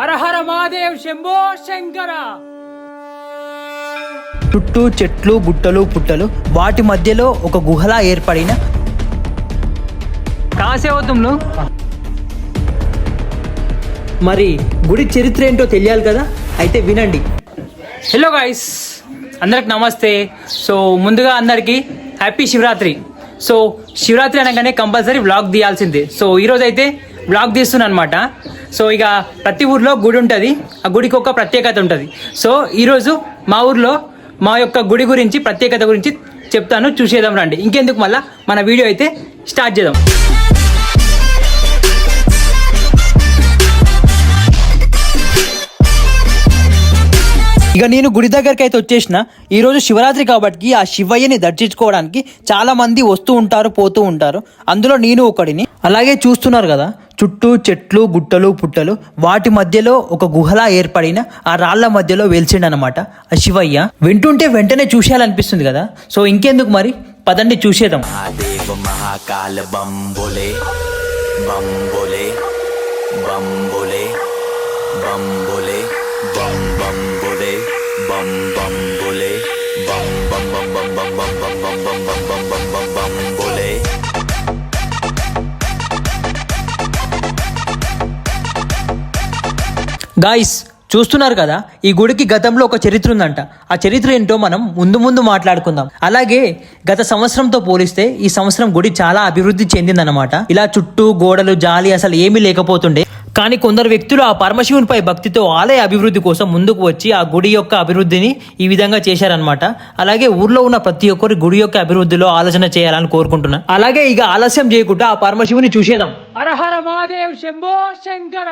హర హర మహాదేవ్ శంభో శంకర. చుట్టూ చెట్లు గుట్టలు పుట్టలు వాటి మధ్యలో ఒక గుహలా ఏర్పడిన కాసే అవుతుంది మరి గుడి చరిత్ర ఏంటో తెలియాలి కదా? అయితే వినండి. హలో గాయస్ అందరికి నమస్తే. సో ముందుగా అందరికీ హ్యాపీ శివరాత్రి. సో శివరాత్రి అనగానే కంపల్సరీ వ్లాగ్ తీయాల్సిందే. సో ఈరోజు అయితే వ్లాగ్ తీస్తున్నాను అనమాట సో ఇక ప్రతి ఊర్లో గుడి ఉంటుంది. ఆ గుడికి ఒక ప్రత్యేకత ఉంటుంది. సో ఈరోజు మా ఊర్లో మా యొక్క గుడి గురించి ప్రత్యేకత గురించి చెప్తాను. చూసేద్దాం రండి. ఇంకెందుకు మళ్ళీ మన వీడియో అయితే స్టార్ట్ చేద్దాం. ఇక నేను గుడి దగ్గరికి అయితే వచ్చేసిన. ఈరోజు శివరాత్రి కాబట్టి ఆ శివయ్యని దర్శించుకోవడానికి చాలా మంది వస్తూ ఉంటారు పోతూ ఉంటారు. అందులో నేను ఒకడిని. అలాగే చూస్తున్నారు కదా చుట్టూ చెట్లు గుట్టలు పుట్టలు. వాటి మధ్యలో ఒక గుహలా ఏర్పడిన ఆ రాళ్ళ మధ్యలో వెలిసిండనమాట ఆ శివయ్య. వింటుంటే వెంటనే చూసేయాలనిపిస్తుంది కదా. సో ఇంకెందుకు మరి? పదండి చూసేద్దాం. గాయస్ చూస్తున్నారు కదా ఈ గుడికి గతంలో ఒక చరిత్ర ఉందంట. ఆ చరిత్ర ఏంటో మనం ముందు ముందు మాట్లాడుకుందాం. అలాగే గత సంవత్సరంతో పోలిస్తే ఈ సంవత్సరం గుడి చాలా అభివృద్ధి చెందిందనమాట ఇలా చుట్టూ గోడలు జాలి అసలు ఏమీ లేకపోతుండే. కానీ కొందరు వ్యక్తులు ఆ పరమశివునిపై భక్తితో ఆలయ అభివృద్ధి కోసం ముందుకు వచ్చి ఆ గుడి యొక్క అభివృద్ధిని ఈ విధంగా చేశారనమాట అలాగే ఊర్లో ఉన్న ప్రతి ఒక్కరు గుడి యొక్క అభివృద్ధిలో ఆలోచన చేయాలని కోరుకుంటున్నా. అలాగే ఇక ఆలస్యం చేయకుండా ఆ పరమశివుని చూసేదాం మహాదేవ్ శంభో శంకర!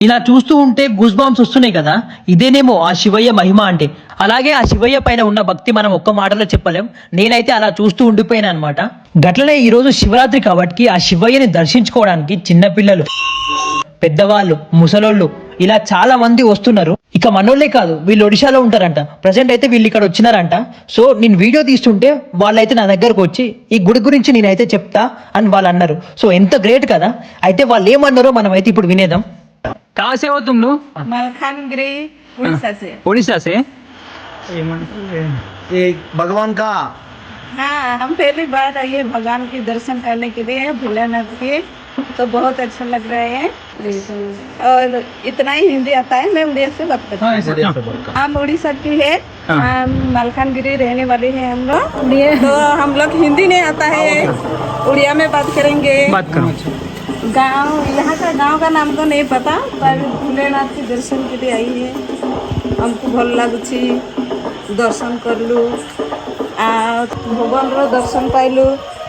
ఇలా చూస్తూ ఉంటే గూస్ బాంబ్స్ వస్తున్నాయి కదా. ఇదేనేమో ఆ శివయ్య మహిమ అంటే. అలాగే ఆ శివయ్య పైన ఉన్న భక్తి మనం ఒక్క మాటలో చెప్పలేం. నేనైతే అలా చూస్తూ ఉండిపోయాను అనమాట గట్లనే ఈరోజు శివరాత్రి కాబట్టి ఆ శివయ్యని దర్శించుకోవడానికి చిన్నపిల్లలు పెద్దవాళ్ళు ముసలోళ్ళు ఇలా చాలా మంది వస్తున్నారు. ఇక మనోళ్ళే కాదు వీళ్ళు ఒడిశాలో ఉంటారంట. ప్రజెంట్ అయితే వీళ్ళు ఇక్కడ వచ్చినారంట. సో నేను వీడియో తీస్తుంటే వాళ్ళైతే నా దగ్గరకు వచ్చి ఈ గుడి గురించి నేనైతే చెప్తా అని వాళ్ళు అన్నారు. సో ఎంత గ్రేట్ కదా. అయితే వాళ్ళు ఏమన్నారో మనం అయితే ఇప్పుడు వినేదాం कहाँ से हो तुम लोग? मलखानगिरी उड़ीसा से। उड़ीसा से? एक भगवान का। हाँ हम पहली बार आइए भगवान के दर्शन करने के लिए भोलेनाथ के। तो बहुत अच्छा लग रहा है। और इतना ही हिंदी आता है मैं उड़िया से बात करती हूँ। हम उड़ीसा की है हम मलखानगिरी रहने वाले हैं हम लोग। तो हम लोग हिंदी नहीं आता है उड़िया में बात करेंगे। बात करो। गांव यहाँ का गांव का नाम तो नहीं पता पर भोलेनाथ के दर्शन के लिए आई है हमको भल लगुच्छी दर्शन करलु आ भगवान रो दर्शन पाइलु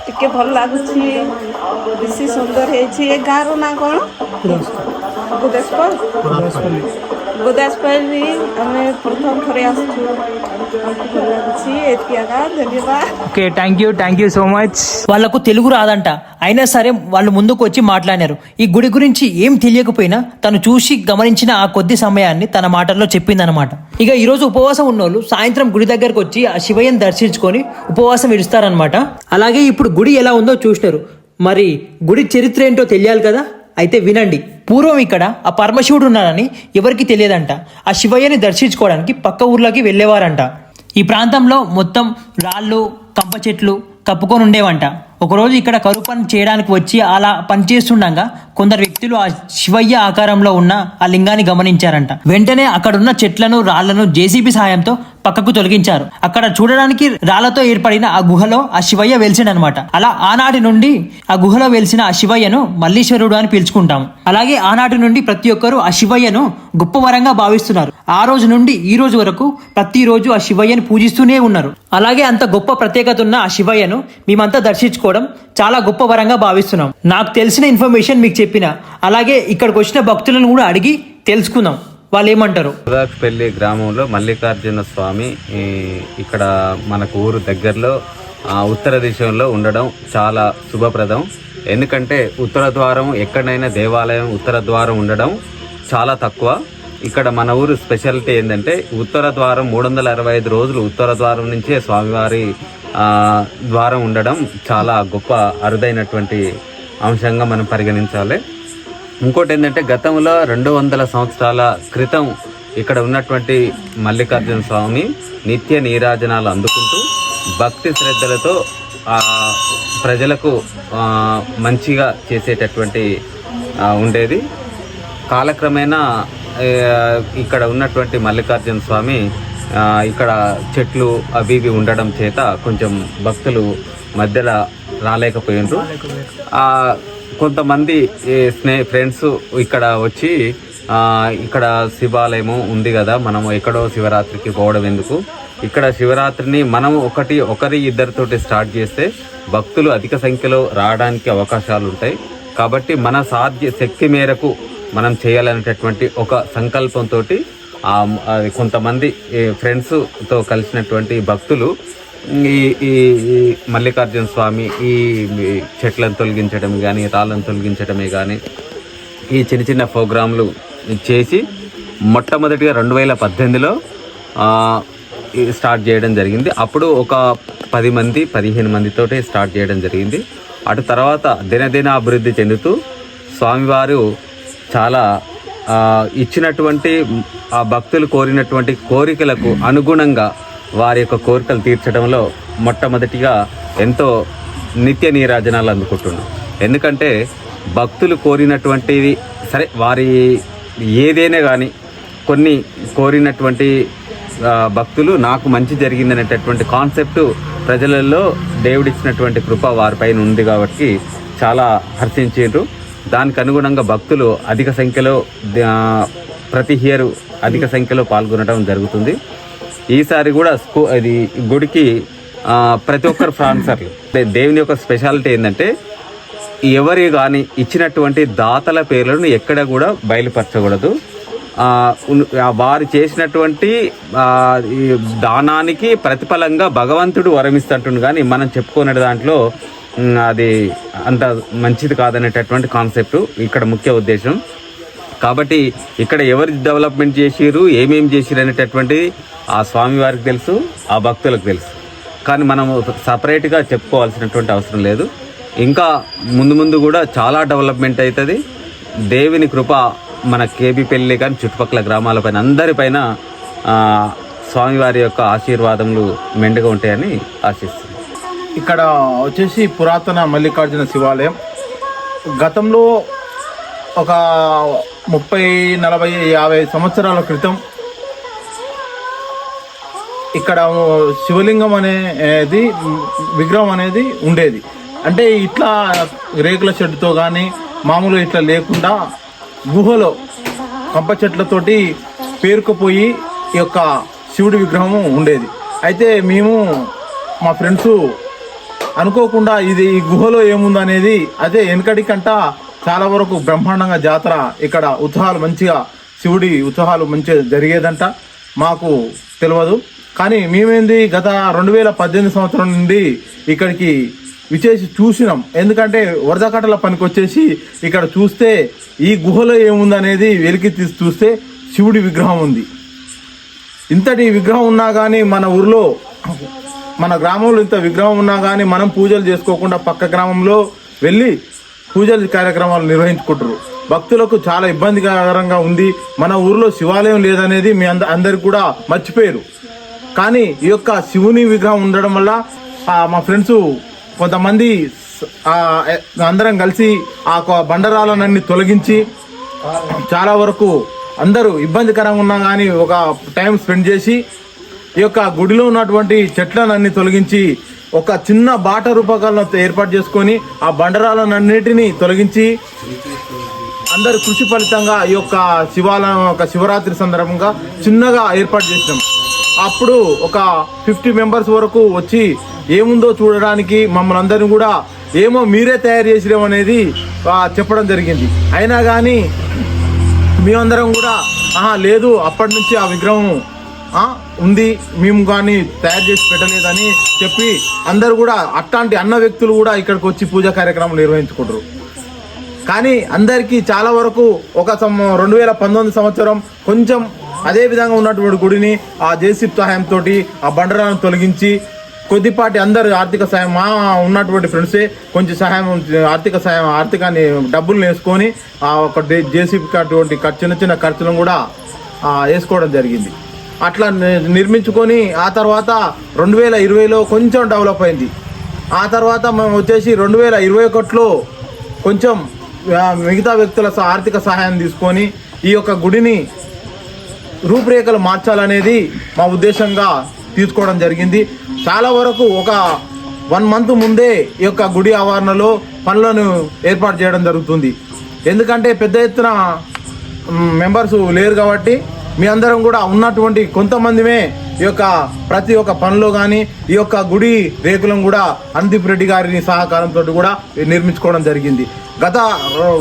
टिके भल लगुच्छी बेसी सुंदर है गाँव रो ना कौन गुदेशपुर ଗୋଦାସପଲ ଗୋଦାସପଲ୍ଲୀ ଆମେ ପ୍ରଥମ ଥରେ ଆସୁଛୁ ଆମକୁ ଭଲ ଲାଗୁଛି ଏତିକି ଆକା ଧନ୍ୟବାଦ okay thank you thank you so much వాళ్ళకు తెలుగు రాదంట అయినా సరే వాళ్ళు ముందుకు వచ్చి మాట్లాడినారు ఈ గుడి గురించి ఏం తెలియకపోయినా తను చూసి గమనించిన ఆ కొద్ది సమయాన్ని తన మాటల్లో చెప్పిందనమాట ఇక ఈరోజు ఉపవాసం ఉన్నోళ్ళు సాయంత్రం గుడి దగ్గరకు వచ్చి ఆ శివయ్యని దర్శించుకొని ఉపవాసం ఇడుస్తారనమాట అలాగే ఇప్పుడు గుడి ఎలా ఉందో చూసినారు మరి గుడి చరిత్ర ఏంటో తెలియాలి కదా అయితే వినండి పూర్వం ఇక్కడ ఆ పరమశివుడు ఉన్నాడని ఎవరికి తెలియదంట. ఆ శివయ్యని దర్శించుకోవడానికి పక్క ఊర్లోకి వెళ్ళేవారంట. ఈ ప్రాంతంలో మొత్తం రాళ్ళు కంప చెట్లు కప్పుకొని ఉండేవంట. ఒకరోజు ఇక్కడ కరువు పని చేయడానికి వచ్చి అలా పని చేస్తుండగా కొందరు వ్యక్తులు ఆ శివయ్య ఆకారంలో ఉన్న ఆ లింగాన్ని గమనించారంట. వెంటనే అక్కడున్న చెట్లను రాళ్ళను జేసీబీ సహాయంతో పక్కకు తొలగించారు. అక్కడ చూడడానికి రాళ్ళతో ఏర్పడిన ఆ గుహలో ఆ శివయ్య వెలిసిండనమాట. అలా ఆనాటి నుండి ఆ గుహలో వెలిసిన ఆ శివయ్యను మల్లీశ్వరుడు అని పిలుచుకుంటాం. అలాగే ఆనాటి నుండి ప్రతి ఒక్కరూ ఆ శివయ్యను గొప్ప వరంగా భావిస్తున్నారు. ఆ రోజు నుండి ఈ రోజు వరకు ప్రతిరోజు ఆ శివయ్యను పూజిస్తూనే ఉన్నారు. అలాగే అంత గొప్ప ప్రత్యేకత ఉన్న ఆ శివయ్యను మేమంతా దర్శించుకోవడం చాలా గొప్ప వరంగా భావిస్తున్నాం. నాకు తెలిసిన ఇన్ఫర్మేషన్ మీకు చెప్పిన అలాగే ఇక్కడికి వచ్చిన భక్తులను కూడా అడిగి తెలుసుకుందాం. వాళ్ళు ఏమంటారు పెళ్ళి గ్రామంలో మల్లికార్జున స్వామి ఇక్కడ మనకు ఊరు దగ్గరలో ఉత్తర దిశలో ఉండడం చాలా శుభప్రదం. ఎందుకంటే ఉత్తర ద్వారం ఎక్కడైనా దేవాలయం ఉత్తర ద్వారం ఉండడం చాలా తక్కువ. ఇక్కడ మన ఊరు స్పెషాలిటీ ఏంటంటే ఉత్తర ద్వారం మూడు వందల అరవై ఐదు రోజులు ఉత్తర ద్వారం నుంచే స్వామివారి ద్వారం ఉండడం చాలా గొప్ప అరుదైనటువంటి అంశంగా మనం పరిగణించాలి. ఇంకోటి ఏంటంటే గతంలో రెండు వందల సంవత్సరాల క్రితం ఇక్కడ ఉన్నటువంటి మల్లికార్జున స్వామి నిత్య నీరాజనాలు అందుకుంటూ భక్తి శ్రద్ధలతో ప్రజలకు మంచిగా చేసేటటువంటి ఉండేది. కాలక్రమేణా ఇక్కడ ఉన్నటువంటి మల్లికార్జున స్వామి ఇక్కడ చెట్లు అవి ఇవి ఉండడం చేత కొంచెం భక్తులు మధ్యలో రాలేకపోయినారు. కొంతమంది ఈ స్నే ఫ్రెండ్స్ ఇక్కడ వచ్చి ఇక్కడ శివాలయము ఉంది కదా మనము ఎక్కడో శివరాత్రికి పోవడం ఎందుకు? ఇక్కడ శివరాత్రిని మనం ఒకటి ఒకరి ఇద్దరితోటి స్టార్ట్ చేస్తే భక్తులు అధిక సంఖ్యలో రావడానికి అవకాశాలు ఉంటాయి. కాబట్టి మన సాధ్య శక్తి మేరకు మనం చేయాలనేటటువంటి ఒక సంకల్పంతో కొంతమంది ఫ్రెండ్స్తో కలిసినటువంటి భక్తులు ఈ ఈ మల్లికార్జున స్వామి ఈ చెట్లను తొలగించడం కానీ రాళ్ళను తొలగించడమే కానీ ఈ చిన్న చిన్న ప్రోగ్రాంలు చేసి మొట్టమొదటిగా రెండు వేల పద్దెనిమిదిలో స్టార్ట్ చేయడం జరిగింది. అప్పుడు ఒక పది మంది పదిహేను మందితోటే స్టార్ట్ చేయడం జరిగింది. అటు తర్వాత దినదిన అభివృద్ధి చెందుతూ స్వామివారు చాలా ఇచ్చినటువంటి ఆ భక్తులు కోరినటువంటి కోరికలకు అనుగుణంగా వారి యొక్క కోరికలు తీర్చడంలో మొట్టమొదటిగా ఎంతో నిత్య నీరాజనాలు అందుకుంటున్నాం. ఎందుకంటే భక్తులు కోరినటువంటిది సరే వారి ఏదైనా కానీ కొన్ని కోరినటువంటి భక్తులు నాకు మంచి జరిగిందనేటటువంటి కాన్సెప్ట్ ప్రజలలో దేవుడిచ్చినటువంటి కృప వారిపైన ఉంది కాబట్టి చాలా హర్షించారు దానికి అనుగుణంగా భక్తులు అధిక సంఖ్యలో ప్రతి ఇయర్ అధిక సంఖ్యలో పాల్గొనడం జరుగుతుంది. ఈసారి కూడా స్కూ అది గుడికి ప్రతి ఒక్కరు ఫ్రాన్సర్లు. దేవుని యొక్క స్పెషాలిటీ ఏంటంటే ఎవరి కానీ ఇచ్చినటువంటి దాతల పేర్లను ఎక్కడ కూడా బయలుపరచకూడదు. వారు చేసినటువంటి దానానికి ప్రతిఫలంగా భగవంతుడు వరమిస్తుంటుంది కానీ మనం చెప్పుకునే దాంట్లో అది అంత మంచిది కాదనేటటువంటి కాన్సెప్ట్ ఇక్కడ ముఖ్య ఉద్దేశం. కాబట్టి ఇక్కడ ఎవరు డెవలప్మెంట్ చేసిరు ఏమేమి చేసిరు అనేటటువంటి ఆ స్వామివారికి తెలుసు ఆ భక్తులకు తెలుసు. కానీ మనం సపరేట్గా చెప్పుకోవాల్సినటువంటి అవసరం లేదు. ఇంకా ముందు ముందు కూడా చాలా డెవలప్మెంట్ అవుతుంది. దేవుని కృప మన కేబీ పెళ్ళి కానీ చుట్టుపక్కల గ్రామాలపైన అందరిపైన స్వామివారి యొక్క ఆశీర్వాదములు మెండుగా ఉంటాయని ఆశిస్తుంది ఇక్కడ వచ్చేసి పురాతన మల్లికార్జున శివాలయం. గతంలో ఒక ముప్పై నలభై యాభై సంవత్సరాల క్రితం ఇక్కడ శివలింగం అనేది విగ్రహం అనేది ఉండేది. అంటే ఇట్లా రేకుల షెడ్తో కానీ మామూలు ఇట్లా లేకుండా గుహలో కంప చెట్లతోటి పేరుకుపోయి ఈ యొక్క శివుడి విగ్రహము ఉండేది. అయితే మేము మా ఫ్రెండ్స్ అనుకోకుండా ఇది ఈ గుహలో ఏముందనేది అదే వెనకడికంట చాలా వరకు బ్రహ్మాండంగా జాతర ఇక్కడ ఉత్సవాలు మంచిగా శివుడి ఉత్సవాలు మంచిగా జరిగేదంట. మాకు తెలియదు కానీ మేమేంది గత రెండు వేల పద్దెనిమిది సంవత్సరం నుండి ఇక్కడికి విచేసి చూసినాం. ఎందుకంటే వరదకట్టల పనికి వచ్చేసి ఇక్కడ చూస్తే ఈ గుహలో ఏముందనేది వెలికి తీసి చూస్తే శివుడి విగ్రహం ఉంది. ఇంతటి విగ్రహం ఉన్నా కానీ మన ఊర్లో మన గ్రామంలో ఇంత విగ్రహం ఉన్నా కానీ మనం పూజలు చేసుకోకుండా పక్క గ్రామంలో వెళ్ళి పూజల కార్యక్రమాలు నిర్వహించుకుంటారు భక్తులకు చాలా ఇబ్బందికరంగా ఉంది. మన ఊర్లో శివాలయం లేదనేది మీ అంద అందరికి కూడా మర్చిపోయారు కానీ ఈ యొక్క శివుని విగ్రహం ఉండడం వల్ల మా ఫ్రెండ్స్ కొంతమంది అందరం కలిసి ఆ ఒక బండరాలనన్ని తొలగించి చాలా వరకు అందరూ ఇబ్బందికరంగా ఉన్నా కానీ ఒక టైం స్పెండ్ చేసి ఈ యొక్క గుడిలో ఉన్నటువంటి చెట్లనన్నీ తొలగించి ఒక చిన్న బాట రూపకాలను ఏర్పాటు చేసుకొని ఆ బండరాలన్నిటిని తొలగించి అందరు కృషి ఫలితంగా ఈ యొక్క శివాలయం ఒక శివరాత్రి సందర్భంగా చిన్నగా ఏర్పాటు చేసినాం. అప్పుడు ఒక ఫిఫ్టీ మెంబర్స్ వరకు వచ్చి ఏముందో చూడడానికి మమ్మల్ని అందరిని కూడా ఏమో మీరే తయారు చేసినాం అనేది చెప్పడం జరిగింది. అయినా కానీ మేమందరం కూడా ఆహా లేదు అప్పటి నుంచి ఆ విగ్రహం ఉంది. మేము కానీ తయారు చేసి పెట్టలేదని చెప్పి అందరు కూడా అట్లాంటి అన్న వ్యక్తులు కూడా ఇక్కడికి వచ్చి పూజా కార్యక్రమం నిర్వహించుకుంటారు. కానీ అందరికీ చాలా వరకు ఒక సం- రెండు వేల పంతొమ్మిది సంవత్సరం కొంచెం అదే విధంగా ఉన్నటువంటి గుడిని ఆ జేసీబ్ సహాయంతో ఆ బండరాలను తొలగించి కొద్దిపాటి అందరు ఆర్థిక సాయం మా ఉన్నటువంటి ఫ్రెండ్సే కొంచెం సహాయం ఆర్థిక సహాయం ఆర్థికాన్ని డబ్బులు వేసుకొని ఆ ఒక జేసీబీకి అటువంటి చిన్న చిన్న ఖర్చులను కూడా వేసుకోవడం జరిగింది. అట్లా ని- నిర్మించుకొని ఆ తర్వాత రెండు వేల ఇరవైలో కొంచెం డెవలప్ అయింది. ఆ తర్వాత మేము వచ్చేసి రెండు వేల ఇరవై ఒకటిలో కొంచెం మిగతా వ్యక్తుల ఆర్థిక సహాయం తీసుకొని ఈ యొక్క గుడిని రూపురేఖలు మార్చాలనేది మా ఉద్దేశంగా తీసుకోవడం జరిగింది. చాలా వరకు ఒక వన్ మంత్ ముందే ఈ యొక్క గుడి ఆవరణలో పనులను ఏర్పాటు చేయడం జరుగుతుంది. ఎందుకంటే పెద్ద ఎత్తున మెంబర్స్ లేరు కాబట్టి మీ అందరం కూడా ఉన్నటువంటి కొంతమందిమే ఈ యొక్క ప్రతి ఒక్క పనిలో కానీ ఈ యొక్క గుడి రేకులను కూడా అనుదీప్ రెడ్డి గారి సహకారంతో కూడా నిర్మించుకోవడం జరిగింది. గత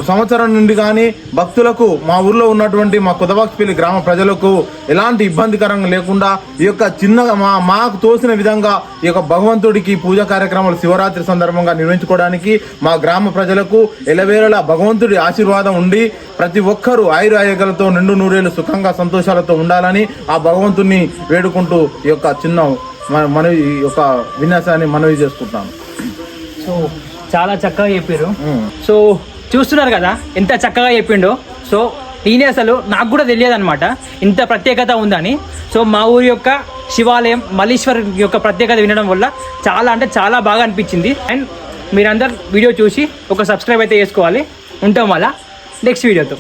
సంవత్సరం నుండి కానీ భక్తులకు మా ఊర్లో ఉన్నటువంటి మా కుదబాక్స్పల్లి గ్రామ ప్రజలకు ఎలాంటి ఇబ్బందికరంగా లేకుండా ఈ యొక్క చిన్నగా మా మాకు తోసిన విధంగా ఈ యొక్క భగవంతుడికి పూజా కార్యక్రమాలు శివరాత్రి సందర్భంగా నిర్వహించుకోవడానికి మా గ్రామ ప్రజలకు ఎలవేళలా భగవంతుడి ఆశీర్వాదం ఉండి ప్రతి ఒక్కరూ ఆయురాయగలతో నిండు నూరేళ్ళు సుఖంగా సంతోషాలతో ఉండాలని ఆ భగవంతుని వేడుకుంటూ ఈ యొక్క చిన్న మ- మనవి ఈ యొక్క విన్యాసాన్ని మనవి చేసుకుంటాను సో చాలా చక్కగా చెప్పారు. సో చూస్తున్నారు కదా ఎంత చక్కగా చెప్పిండో. సో నేనే అసలు నాకు కూడా తెలియదు అనమాట ఇంత ప్రత్యేకత ఉందని. సో మా ఊరి యొక్క శివాలయం మల్లీశ్వర్ యొక్క ప్రత్యేకత వినడం వల్ల చాలా అంటే చాలా బాగా అనిపించింది. అండ్ మీరందరు వీడియో చూసి ఒక సబ్స్క్రైబ్ అయితే చేసుకోవాలి. ఉంటాం వల్ల నెక్స్ట్ వీడియోతో.